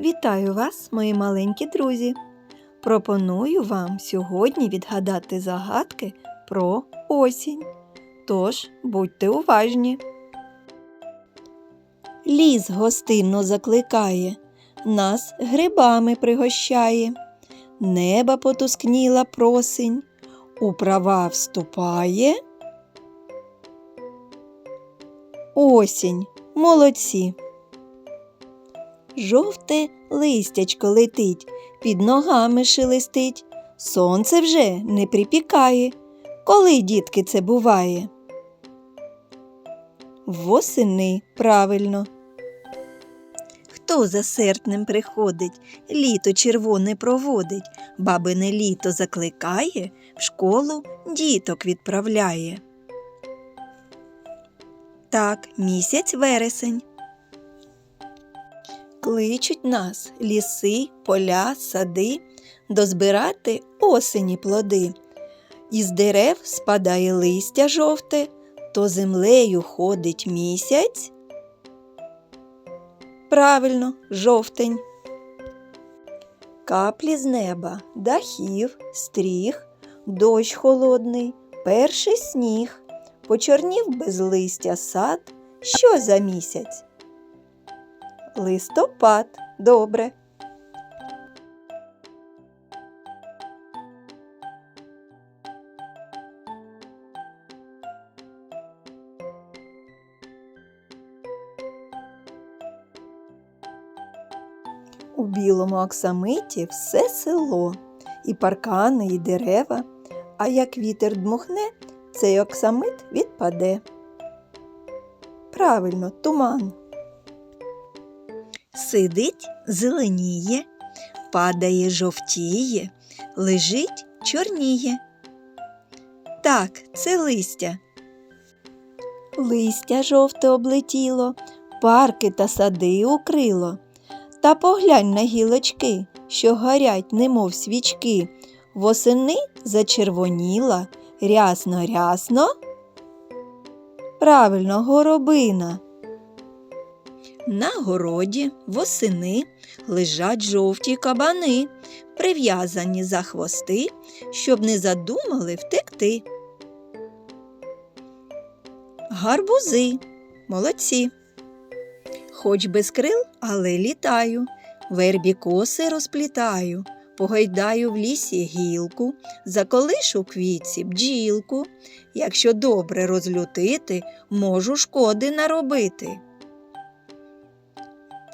Вітаю вас, мої маленькі друзі! Пропоную вам сьогодні відгадати загадки про осінь. Тож будьте уважні. Ліс гостинно закликає, нас грибами пригощає, неба потускніла просень, у права вступає. Осінь, молодці! Жовте листячко летить, під ногами шелестить, сонце вже не припікає. Коли, дітки, це буває? Восени правильно. Хто за серпнем приходить, літо червоне проводить, бабине літо закликає, в школу діток відправляє. Так, місяць вересень. Кличуть нас ліси, поля, сади, дозбирати осені плоди. Із дерев спадає листя жовте, то землею ходить місяць. Правильно, жовтень. Каплі з неба, дахів, стріх, дощ холодний, перший сніг, почорнів без листя сад. Що за місяць? Листопад. Добре. У білому оксамиті все село, і паркани, і дерева, а як вітер дмухне, цей оксамит відпаде. Правильно, туман. Сидить, зеленіє, падає, жовтіє, лежить, чорніє. Так, це листя. Листя жовте облетіло, парки та сади укрило. Та поглянь на гілочки, що горять, немов свічки. Восени зачервоніла, рясно рясно. Правильно, горобина. На городі восени лежать жовті кабани, прив'язані за хвости, щоб не задумали втекти. Гарбузи молодці. Хоч без крил, але літаю, вербі коси розплітаю, погайдаю в лісі гілку, заколишу квітці бджілку. Якщо добре розлютити, можу шкоди наробити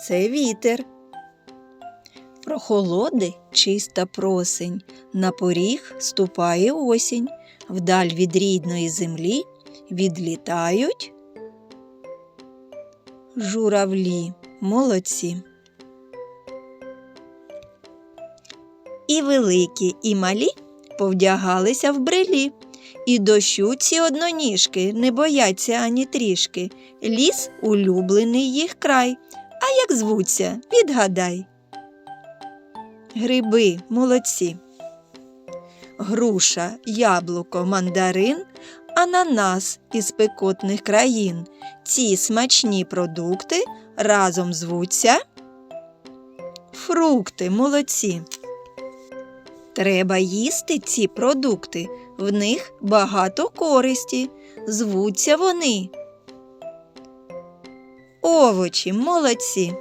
це вітер. Прохолоди чиста просень, на поріг ступає осінь, вдаль від рідної землі відлітають журавлі, молодці. І великі, і малі повдягалися в брелі, і дощу ці одноніжки не бояться ані трішки. Ліс улюблений їх край. А як звуться, відгадай. Гриби молодці. Груша, яблуко, мандарин, ананас із пекотних країн. Ці смачні продукти разом звуться. Фрукти молодці. Треба їсти ці продукти, в них багато користі. Звуться вони. Овочі молодці.